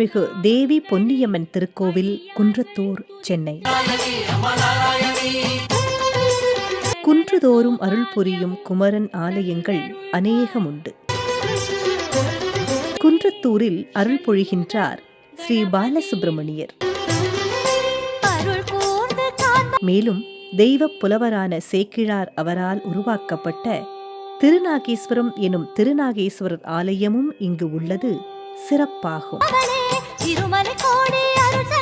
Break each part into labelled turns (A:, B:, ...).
A: அருள்மிகு தேவி பொன்னியம்மன் திருக்கோவில் குன்றத்தூர் சென்னை. குன்றுதோறும் அருள் புரியும் குமரன் ஆலயங்கள் அநேகம் உண்டு குன்றத்தூரில் அருள் பொழிகின்றார் ஸ்ரீ பாலசுப்பிரமணியர்
B: காண்ப
A: மேலும் தெய்வப் புலவரான சேக்கிழார் அவரால் உருவாக்கப்பட்ட திருநாகேஸ்வரம் எனும் திருநாகேஸ்வரர் ஆலயமும் இங்கு உள்ளது. சிறப்பாகும்.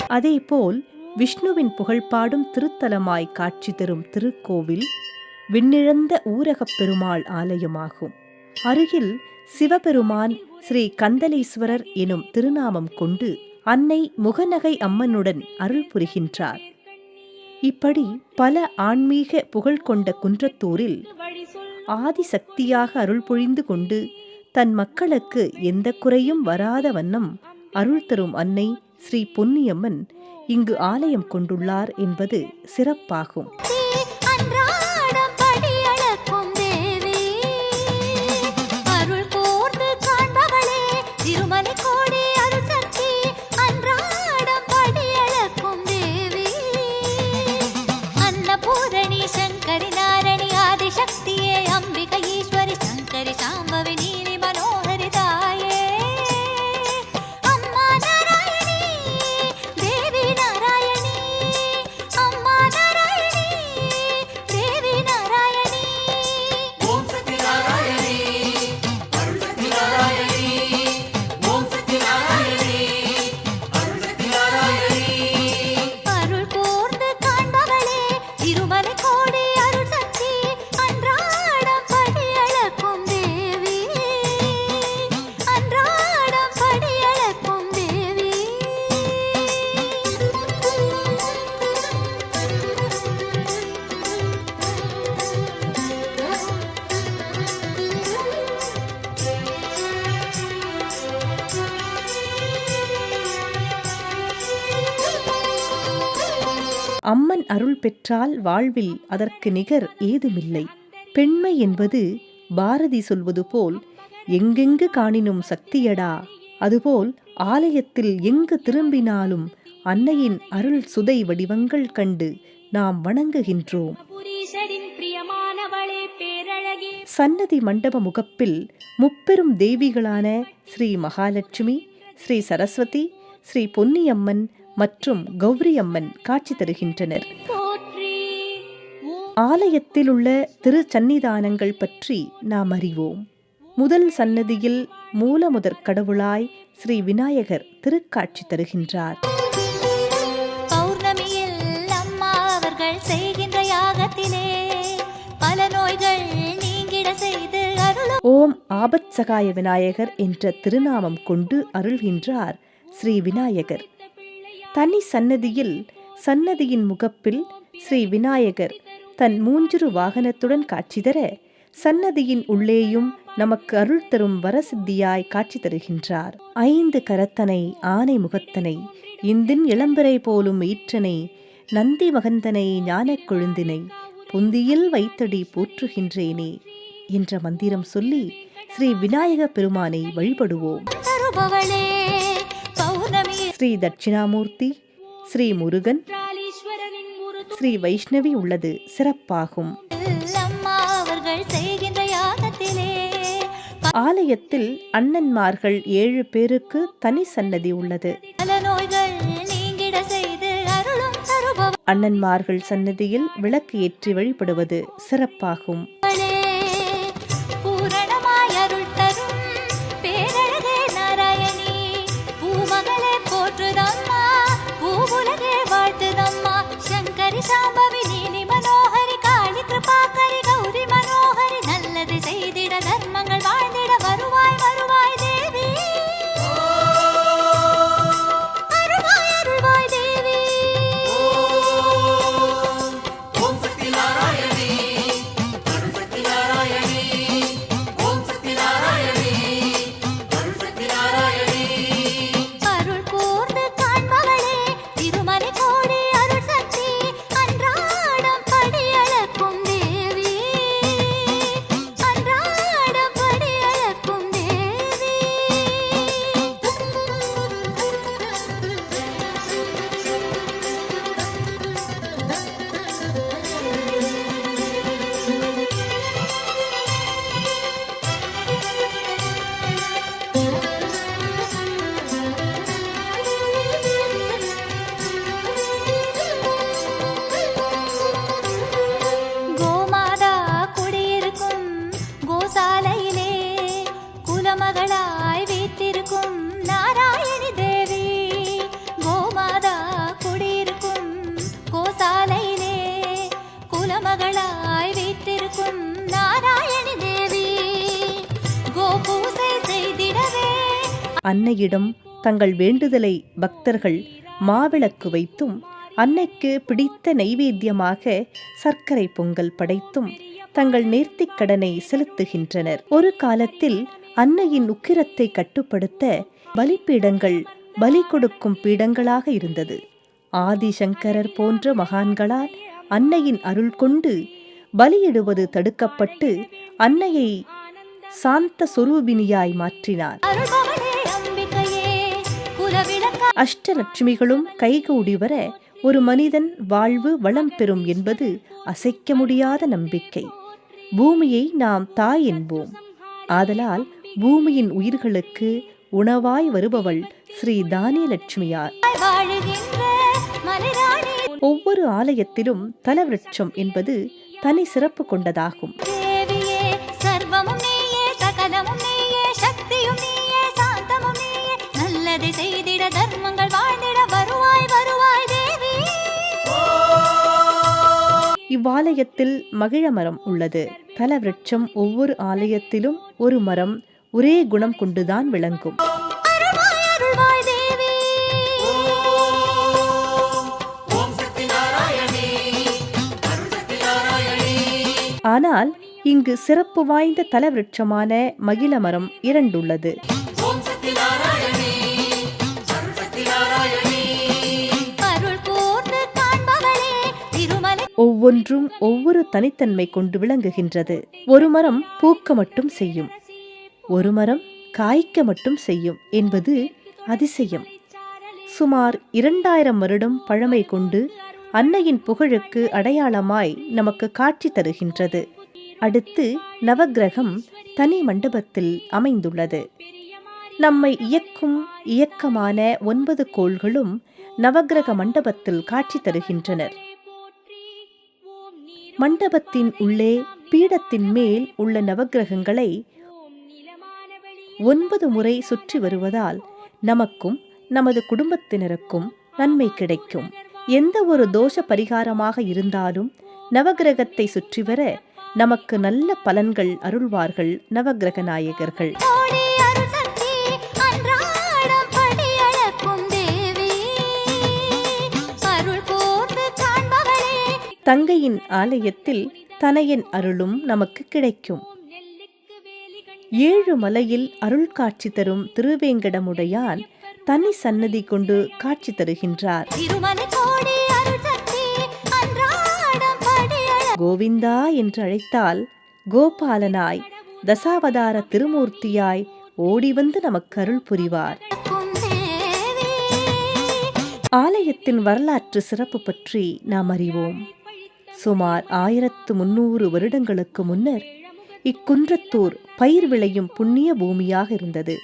A: அதேபோல் விஷ்ணுவின் புகழ்பாடும் திருத்தலமாய் காட்சி தரும் திருக்கோவில் விண்ணிழந்த ஊரகப் பெருமாள் ஆலயமாகும். அருகில் சிவபெருமான் ஸ்ரீ கந்தலேஸ்வரர் எனும் திருநாமம் கொண்டு அன்னை முகநகை அம்மனுடன் அருள் புரிகின்றார். இப்படி பல ஆன்மீக புகழ் கொண்ட குன்றத்தூரில் ஆதிசக்தியாக அருள் பொழிந்து கொண்டு தன் மக்களுக்கு எந்த குறையும் வராத வண்ணம் அருள் தரும் அன்னை ஸ்ரீ பொன்னியம்மன் இங்கு ஆலயம் கொண்டுள்ளார் என்பது சிறப்பாகும்.
B: அருள்
A: பெற்றால் வாழ்வில் அதற்கு நிகர் ஏதுமில்லை. பெண்மை என்பது பாரதி சொல்வது போல் எங்கெங்கு காணினும் சக்தியடா. அதுபோல் ஆலயத்தில் எங்கு திரும்பினாலும் அன்னையின் அருள் சுதை வடிவங்கள் கண்டு நாம் வணங்குகின்றோம். சன்னதி மண்டப முகப்பில் முப்பெரும் தேவிகளான ஸ்ரீ மகாலட்சுமி ஸ்ரீ சரஸ்வதி ஸ்ரீ பொன்னியம்மன் மற்றும் கௌரி அம்மன் காட்சி தருகின்றனர். ஆலயத்தில் உள்ள திருச்சன்னிதானங்கள் பற்றி நாம் அறிவோம். முதல் சன்னதியில் மூலமுதற் கடவுளாய் ஸ்ரீ விநாயகர் திருக்காட்சி தருகின்றார்.
B: பௌர்ணமியில் அம்மா அவர்கள் செய்கின்ற யாகத்திலே பல நோய்கள் நீங்கிட செய்து அருளும்
A: ஓம் ஆபத் சகாய விநாயகர் என்ற திருநாமம் கொண்டு அருள்கின்றார் ஸ்ரீ விநாயகர். தனி சன்னதியில் சன்னதியின் முகப்பில் ஸ்ரீ விநாயகர் தன் மூஞ்சிறு வாகனத்துடன் காட்சி தர சன்னதியின் உள்ளேயும் நமக்கு அருள் தரும் வரசித்தியாய் காட்சி தருகின்றார். ஐந்து கரத்தனை ஆனை முகத்தனை இந்தின் இளம்பிறை போலும் ஈற்றனை நந்தி மகந்தனை ஞானக் கொழுந்தினை புந்தியில் வைத்தடி போற்றுகின்றேனே என்ற மந்திரம் சொல்லி ஸ்ரீ விநாயக பெருமானை வழிபடுவோம்.
B: தருபவளே
A: ஸ்ரீ தட்சிணாமூர்த்தி ஸ்ரீ முருகன் ஸ்ரீ வைஷ்ணவி உள்ளது. சிறப்பாகும். ஆலயத்தில் அண்ணன்மார்கள் ஏழு பேருக்கு தனி சன்னதி உள்ளது. அண்ணன்மார்கள் சன்னதியில் விளக்கு ஏற்றி வழிபடுவது சிறப்பாகும்.
B: மகளாய் வீத்திருக்கும் நாராயணி தேவி கோமாதா குடியிருக்கும் கோசாலையிலே குலமகளாய் வீத்திருக்கும் நாராயணி தேவி
C: கோபூசை செய்திடவே.
A: அன்னையிடம் தங்கள் வேண்டுதலை பக்தர்கள் மாவிளக்கு வைத்தும் அன்னைக்கு பிடித்த நைவேத்தியமாக சர்க்கரை பொங்கல் படைத்தும் தங்கள் நேர்த்திக் கடனை செலுத்துகின்றனர். ஒரு காலத்தில் அன்னையின் உக்கிரத்தை கட்டுப்படுத்த பலிப்பீடங்கள் பலி கொடுக்கும் பீடங்களாக இருந்தது. ஆதிசங்கரர் போன்ற மகான்களால் அன்னையின் அருள் கொண்டு பலியிடுவது தடுக்கப்பட்டு அன்னையை சாந்த சொரூபினியாய் மாற்றினார். அஷ்டலட்சுமிகளும் கைகூடி வர ஒரு மனிதன் வாழ்வு வளம் பெறும் என்பது அசைக்க முடியாத நம்பிக்கை. பூமியை நாம் தாய் என்போம். ஆதலால் பூமியின் உயிர்களுக்கு உணவாய் வருபவள் ஸ்ரீ தானியலட்சுமியார். ஒவ்வொரு ஆலயத்திலும் தலவிருட்சம் என்பது தனி சிறப்பு கொண்டதாகும்.
B: நல்லது செய்திட தர்மங்கள் வாழ்ந்திட வருவாய் வருவாய் தேவி.
A: இவ்வாலயத்தில் மகிழ மரம் உள்ளது. தலவிருட்சம் ஒவ்வொரு ஆலயத்திலும் ஒரு மரம் ஒரே குணம் கொண்டுதான் விளங்கும். ஆனால் இங்கு சிறப்பு வாய்ந்த தலவிருட்சமான மகிழ மரம் இரண்டுள்ளது. ஒவ்வொன்றும் ஒவ்வொரு தனித்தன்மை கொண்டு விளங்குகின்றது. ஒரு மரம் பூக்க மட்டும் செய்யும். ஒரு மரம் காய்க்க மட்டும் செய்யும் என்பது அதிசயம். சுமார் இரண்டாயிரம் வருடம் பழமை கொண்டு அன்னையின் புகழுக்கு அடையாளமாய் நமக்கு காட்சி தருகின்றது. அடுத்து நவக்கிரகம் தனி மண்டபத்தில் அமைந்துள்ளது. நம்மை இயக்கும் இயக்கமான ஒன்பது கோள்களும் நவக்கிரக மண்டபத்தில் காட்சி தருகின்றனர். மண்டபத்தின் உள்ளே பீடத்தின் மேல் உள்ள நவக்கிரகங்களை ஒன்பது முறை சுற்றி வருவதால் நமக்கும் நமது குடும்பத்தினருக்கும் நன்மை கிடைக்கும். எந்த ஒரு தோஷ பரிகாரமாக இருந்தாலும் நவக்கிரகத்தை சுற்றி வர நமக்கு நல்ல பலன்கள் அருள்வார்கள் நவக்கிரக நாயகர்கள் தங்கையின் ஆலயத்தில் தனையன் அருளும் நமக்கு கிடைக்கும். ஏழு மலையில் அருள் காட்சி தரும் திருவேங்கடமுடையான் தனி சன்னதி கொண்டு காட்சி தருகின்றார். கோவிந்தா என்று அழைத்தால் கோபாலனாய் தசாவதார திருமூர்த்தியாய் ஓடி வந்து நமக்கு அருள் புரிவார். ஆலயத்தின் வரலாற்று சிறப்பு பற்றி நாம் அறிவோம். சுமார் ஆயிரத்து முன்னூறு வருடங்களுக்கு முன்னர் இக்குன்றத்தூர் பயிர் விளையும் புண்ணிய பூமியாக இருந்தது.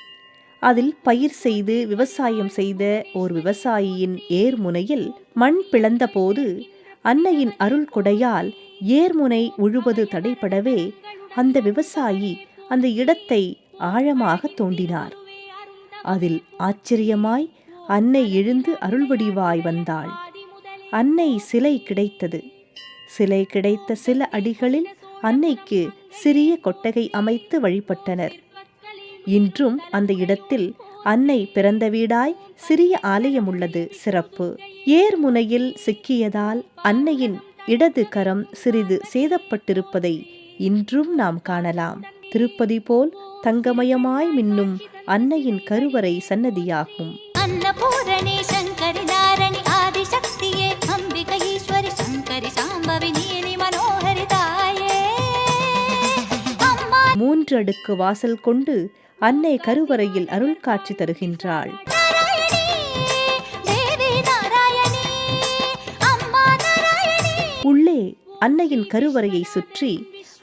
A: அதில் பயிர் செய்து விவசாயம் செய்த ஓர் விவசாயியின் ஏர்முனையில் மண் பிளந்தபோது அன்னையின் அருள் கொடையால் ஏர்முனை உழுவது தடைபடவே அந்த விவசாயி அந்த இடத்தை ஆழமாக தோண்டினார். அதில் ஆச்சரியமாய் அன்னை எழுந்து அருள்வடிவாய் வந்தாள். அன்னை சிலை கிடைத்தது. சிலை கிடைத்த சில அடிகளில் அன்னைக்கு சிறிய கொட்டகை அமைத்து வழிபட்டனர். இன்றும் அந்த இடத்தில் அன்னை பிறந்த வீடாய் சிறிய ஆலயம் உள்ளது சிறப்பு. ஏர் முனையில் சிக்கியதால் அன்னையின் இடது கரம் சிறிது சேதப்பட்டிருப்பதை இன்றும் நாம் காணலாம். திருப்பதி போல் தங்கமயமாய் மின்னும் அன்னையின் கருவறை சன்னதியாகும்.
B: அன்னபூரணி
A: மூன்று அடுக்கு வாசல் கொண்டு அன்னை கருவறையில் அருள் காட்சி தருகின்றாள். உள்ளே அன்னையின் கருவறையை சுற்றி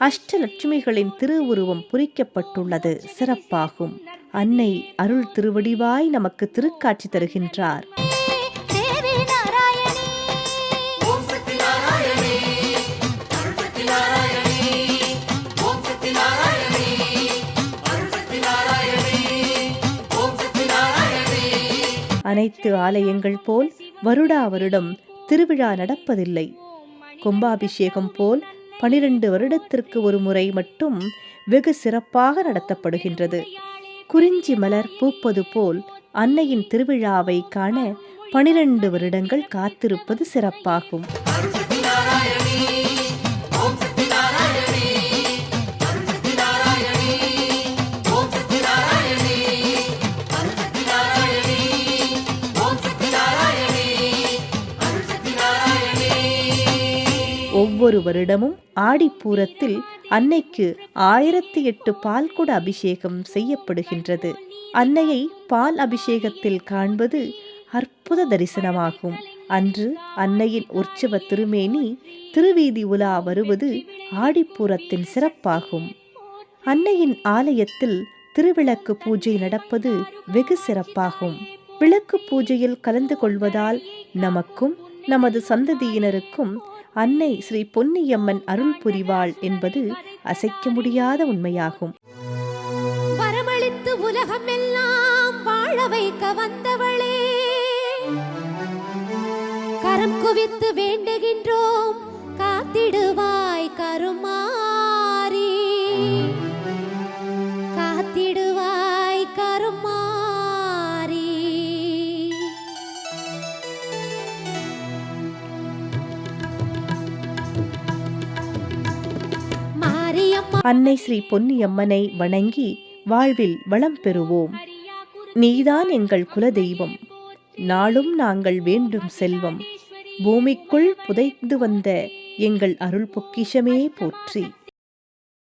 A: அஷ்டலட்சுமிகளின் திருவுருவம் பொறிக்கப்பட்டுள்ளது. சிறப்பாகும். அன்னை அருள் திருவடிவாய் நமக்கு திருக்காட்சி தருகின்றார். அனைத்து ஆலயங்கள் போல் வருடா வருடம் திருவிழா நடப்பதில்லை. கும்பாபிஷேகம் போல் பனிரெண்டு வருடத்திற்கு ஒரு முறை மட்டும் வெகு சிறப்பாக நடத்தப்படுகின்றது. குறிஞ்சி மலர் பூப்பது போல் அன்னையின் திருவிழாவை காண பனிரெண்டு வருடங்கள் காத்திருப்பது சிறப்பாகும். ஒவ்வொரு வருடமும் ஆடிப்பூரத்தில் அன்னைக்கு ஆயிரத்தி எட்டு பால்குட அபிஷேகம் செய்யப்படுகின்றது. அன்னையை பால் அபிஷேகத்தில் காண்பது அற்புத தரிசனமாகும். அன்று அன்னையின் உற்சவ திருமேனி திருவீதி உலா வருவது ஆடிப்பூரத்தின் சிறப்பாகும். அன்னையின் ஆலயத்தில் திருவிளக்கு பூஜை நடப்பது வெகு சிறப்பாகும். விளக்கு பூஜையில் கலந்து கொள்வதால் நமக்கும் நமது சந்ததியினருக்கும் அன்னை ஸ்ரீ பொன்னியம்மன் அருள் புரிவாள் என்பது அசைக்க முடியாத உண்மையாகும்.
D: வரமளித்து உலகம் எல்லாம் வாழ வைக்க வந்தவளே. கரம் குவித்து வேண்டுகின்றோம் காத்திடுவாய் கருமா.
A: அன்னை ஸ்ரீ பொன்னியம்மனை வணங்கி வாழ்வில் வளம் பெறுவோம். நீதான் எங்கள் குலதெய்வம். நாளும் நாங்கள் வேண்டும் செல்வம். பூமிக்குள் புதைந்து வந்த எங்கள் அருள் பொக்கிஷமே போற்றி.